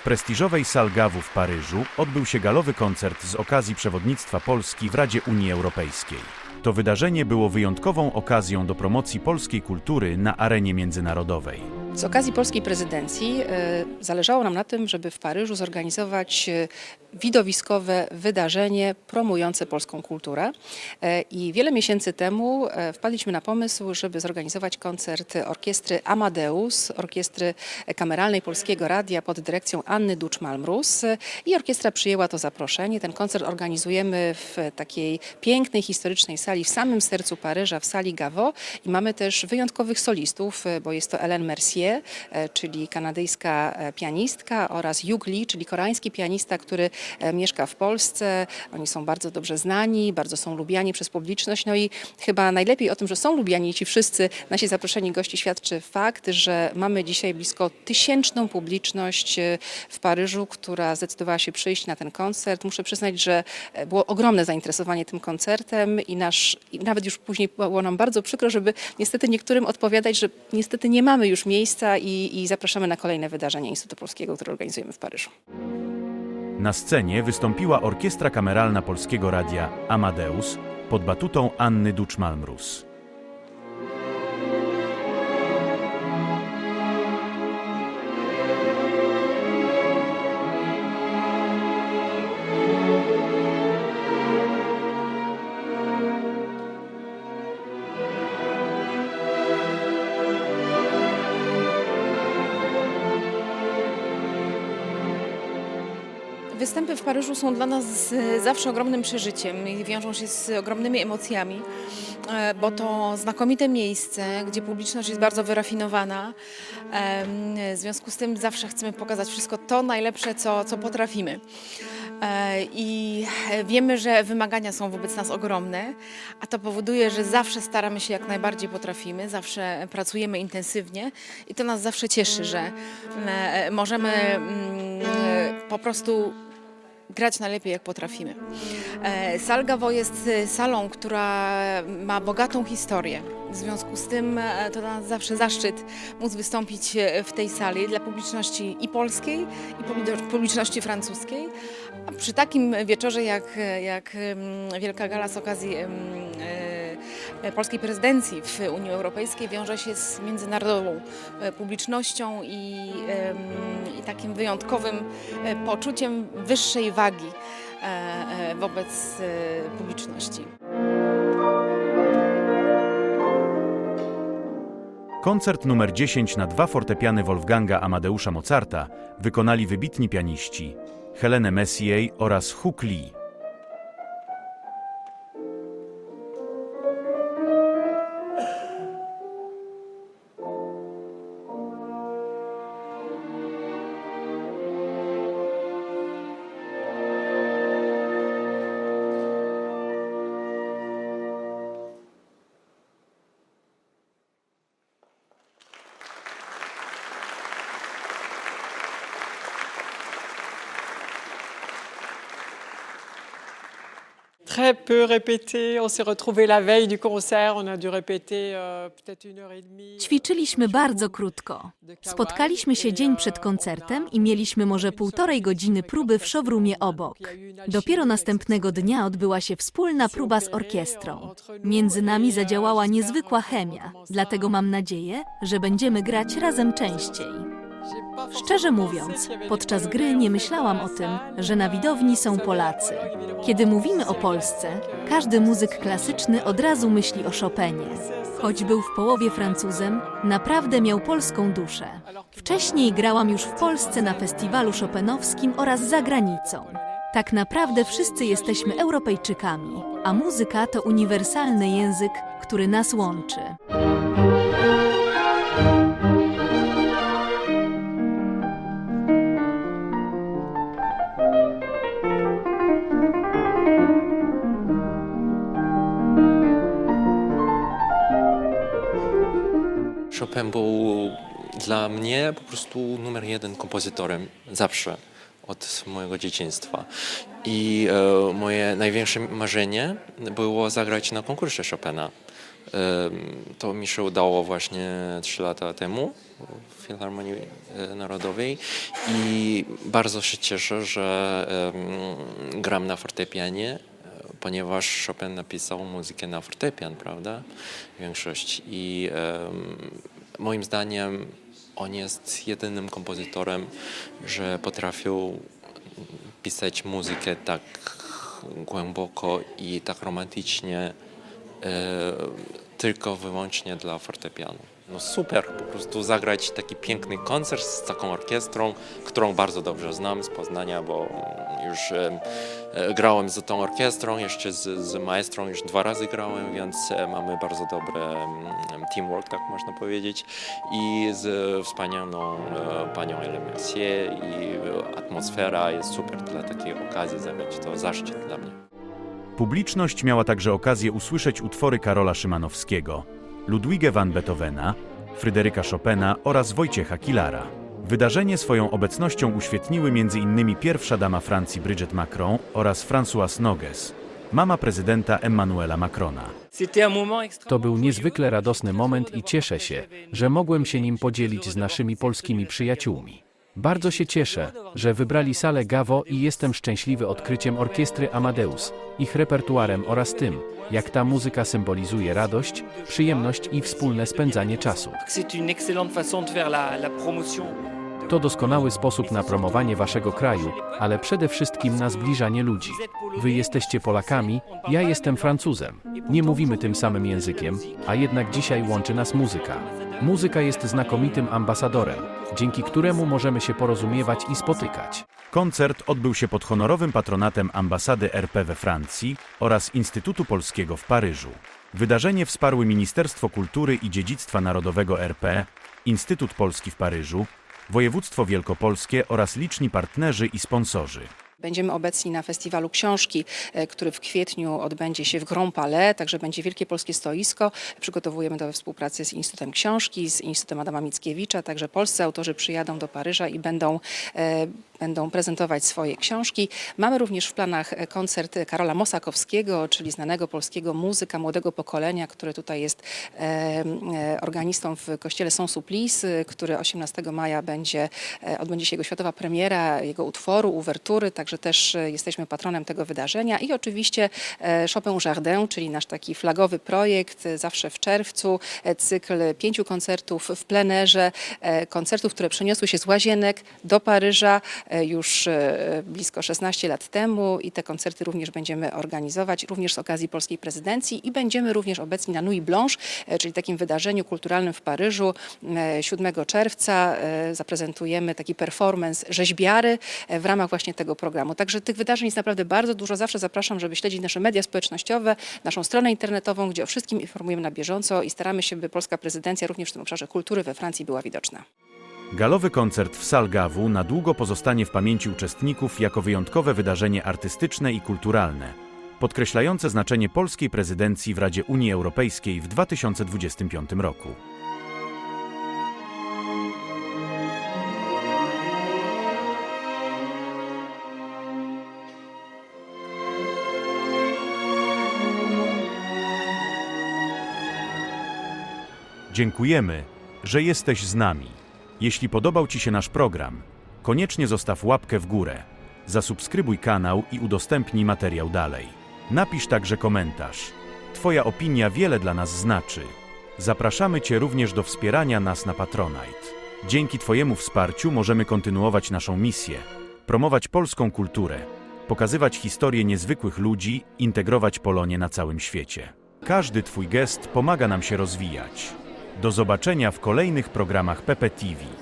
W prestiżowej Salgawu w Paryżu odbył się galowy koncert z okazji przewodnictwa Polski w Radzie Unii Europejskiej. To wydarzenie było wyjątkową okazją do promocji polskiej kultury na arenie międzynarodowej. Z okazji polskiej prezydencji e, zależało nam na tym, żeby w Paryżu zorganizować e, widowiskowe wydarzenie promujące polską kulturę. E, I wiele miesięcy temu e, wpadliśmy na pomysł, żeby zorganizować koncert orkiestry Amadeus, orkiestry kameralnej Polskiego Radia pod dyrekcją Anny Ducz-Malmrus. I orkiestra przyjęła to zaproszenie. Ten koncert organizujemy w takiej pięknej, historycznej sali w samym sercu Paryża, w sali Gaveau. I mamy też wyjątkowych solistów, e, bo jest to Hélène Mercier, czyli kanadyjska pianistka oraz Lee, czyli koreański pianista, który mieszka w Polsce. Oni są bardzo dobrze znani, bardzo są lubiani przez publiczność. No i chyba najlepiej o tym, że są lubiani ci wszyscy nasi zaproszeni gości świadczy fakt, że mamy dzisiaj blisko tysięczną publiczność e, w Paryżu, która zdecydowała się przyjść na ten koncert. Muszę przyznać, że e, było ogromne zainteresowanie tym koncertem i, nasz, i nawet już później było nam bardzo przykro, żeby niestety niektórym odpowiadać, że niestety nie mamy już miejsca i, i zapraszamy na kolejne wydarzenia Instytutu Polskiego, które organizujemy w Paryżu. Na scenie wystąpiła orkiestra kameralna Polskiego Radia Amadeus pod batutą Anny Ducz-Malmrus. Występy w Paryżu są dla nas e, zawsze ogromnym przeżyciem i wiążą się z ogromnymi emocjami, e, bo to znakomite miejsce, gdzie publiczność jest bardzo wyrafinowana. W związku z tym zawsze chcemy pokazać wszystko to najlepsze, co, co potrafimy. E, I wiemy, że wymagania są wobec nas ogromne, a to powoduje, że zawsze staramy się jak najbardziej potrafimy, zawsze pracujemy intensywnie i to nas zawsze cieszy, że mm, możemy mm, po prostu grać najlepiej jak potrafimy. E, Salgawo jest e, salą, która ma bogatą historię. W związku z tym e, to dla nas zawsze zaszczyt móc wystąpić w tej sali dla publiczności i polskiej, i publi- publiczności francuskiej. A przy takim wieczorze jak, jak Wielka Gala z okazji polskiej prezydencji w Unii Europejskiej wiąże się z międzynarodową e, publicznością i, i takim wyjątkowym e, poczuciem wyższej wagi e, e, wobec e, publiczności. Koncert numer 10 na dwa fortepiany Wolfganga Amadeusza Mozarta wykonali wybitni pianiści Helene Messier oraz Hugh Lee. Très peu répété. On s'est retrouvés la veille du concert. On a dû répéter euh, peut-être une heure et demie. Ćwiczyliśmy bardzo krótko. Spotkaliśmy się dzień przed koncertem i mieliśmy może półtorej godziny próby w showroomie obok. Dopiero następnego dnia odbyła się wspólna próba z orkiestrą. Między nami zadziałała niezwykła chemia, dlatego mam nadzieję, że będziemy grać razem częściej. Szczerze mówiąc, podczas gry nie myślałam o tym, że na widowni są Polacy. Kiedy mówimy o Polsce, każdy muzyk klasyczny od razu myśli o Chopinie. Choć był w połowie Francuzem, naprawdę miał polską duszę. Wcześniej grałam już w Polsce na festiwalu chopinowskim oraz za granicą. Tak naprawdę wszyscy jesteśmy Europejczykami, a muzyka to uniwersalny język, który nas łączy. Był dla mnie po prostu numer jeden kompozytorem zawsze. od mojego dzieciństwa. I e, moje największe marzenie było zagrać na konkursie Chopina. Em, To mi się udało właśnie 3 lata temu w Filharmonii e, Narodowej i bardzo się cieszę, że em, gram na fortepianie, e, ponieważ Chopin napisał muzykę na fortepian, prawda? Większość. I em, moim zdaniem on jest jedynym kompozytorem, że potrafił pisać muzykę tak głęboko i tak romantycznie, e, tylko wyłącznie dla fortepianu. No super, po prostu zagrać taki piękny koncert z taką orkiestrą, którą bardzo dobrze znam z Poznania, bo już e, grałem z tą orkiestrą, jeszcze z, z maestrą już dwa razy grałem, więc e, mamy bardzo dobry teamwork, tak można powiedzieć. I z wspaniałą e, panią Ellen i e, atmosfera jest super dla takiej okazji zagrać. To zaszczyt dla mnie. Publiczność miała także okazję usłyszeć utwory Karola Szymanowskiego, Ludwigę van Beethovena, Fryderyka Chopina oraz Wojciecha Kilara. Wydarzenie swoją obecnością uświetniły m.in. pierwsza dama Francji Bridget Macron oraz Françoise Nogues, mama prezydenta Emmanuela Macrona. To był niezwykle radosny moment i cieszę się, że mogłem się nim podzielić z naszymi polskimi przyjaciółmi. Bardzo się cieszę, że wybrali salę Gavo i jestem szczęśliwy odkryciem orkiestry Amadeus, ich repertuarem oraz tym, jak ta muzyka symbolizuje radość, przyjemność i wspólne spędzanie czasu. To doskonały sposób na promowanie waszego kraju, ale przede wszystkim na zbliżanie ludzi. Wy jesteście Polakami, ja jestem Francuzem. Nie mówimy tym samym językiem, a jednak dzisiaj łączy nas muzyka. Muzyka jest znakomitym ambasadorem, dzięki któremu możemy się porozumiewać i spotykać. Koncert odbył się pod honorowym patronatem ambasady RP we Francji oraz Instytutu Polskiego w Paryżu. Wydarzenie wsparły Ministerstwo Kultury i Dziedzictwa Narodowego RP, Instytut Polski w Paryżu, Województwo Wielkopolskie oraz liczni partnerzy i sponsorzy. Będziemy obecni na festiwalu książki, e, który w kwietniu odbędzie się w Grand Palais, także będzie Wielkie Polskie Stoisko. Przygotowujemy to we współpracy z Instytutem Książki, z Instytutem Adama Mickiewicza, także polscy autorzy przyjadą do Paryża i będą, e, będą prezentować swoje książki. Mamy również w planach koncert Karola Mosakowskiego, czyli znanego polskiego muzyka młodego pokolenia, który tutaj jest e, e, organistą w kościele Saint-Supplice, e, który 18 maja będzie, e, odbędzie się jego światowa premiera, jego utworu, uwertury, także też jesteśmy patronem tego wydarzenia i oczywiście Chopin Jardin, czyli nasz taki flagowy projekt, zawsze w czerwcu, cykl pięciu koncertów w plenerze, koncertów, które przeniosły się z Łazienek do Paryża już e, blisko 16 lat temu i te koncerty również będziemy organizować, również z okazji polskiej prezydencji i będziemy również obecni na Nuit Blanche, e, czyli takim wydarzeniu kulturalnym w Paryżu e, 7 czerwca. e, Zaprezentujemy taki performance rzeźbiary e, w ramach właśnie tego programu. Także tych wydarzeń jest naprawdę bardzo dużo. Zawsze zapraszam, żeby śledzić nasze media społecznościowe, naszą stronę internetową, gdzie o wszystkim informujemy na bieżąco i staramy się, by polska prezydencja również w tym obszarze kultury we Francji była widoczna. Galowy koncert w Salgawu na długo pozostanie w pamięci uczestników jako wyjątkowe wydarzenie artystyczne i kulturalne, podkreślające znaczenie polskiej prezydencji w Radzie Unii Europejskiej w 2025 roku. Dziękujemy, że jesteś z nami. Jeśli podobał Ci się nasz program, koniecznie zostaw łapkę w górę, zasubskrybuj kanał i udostępnij materiał dalej. Napisz także komentarz. Twoja opinia wiele dla nas znaczy. Zapraszamy Cię również do wspierania nas na Patronite. Dzięki Twojemu wsparciu możemy kontynuować naszą misję, promować polską kulturę, pokazywać historię niezwykłych ludzi, integrować Polonię na całym świecie. Każdy Twój gest pomaga nam się rozwijać. Do zobaczenia w kolejnych programach PPTV.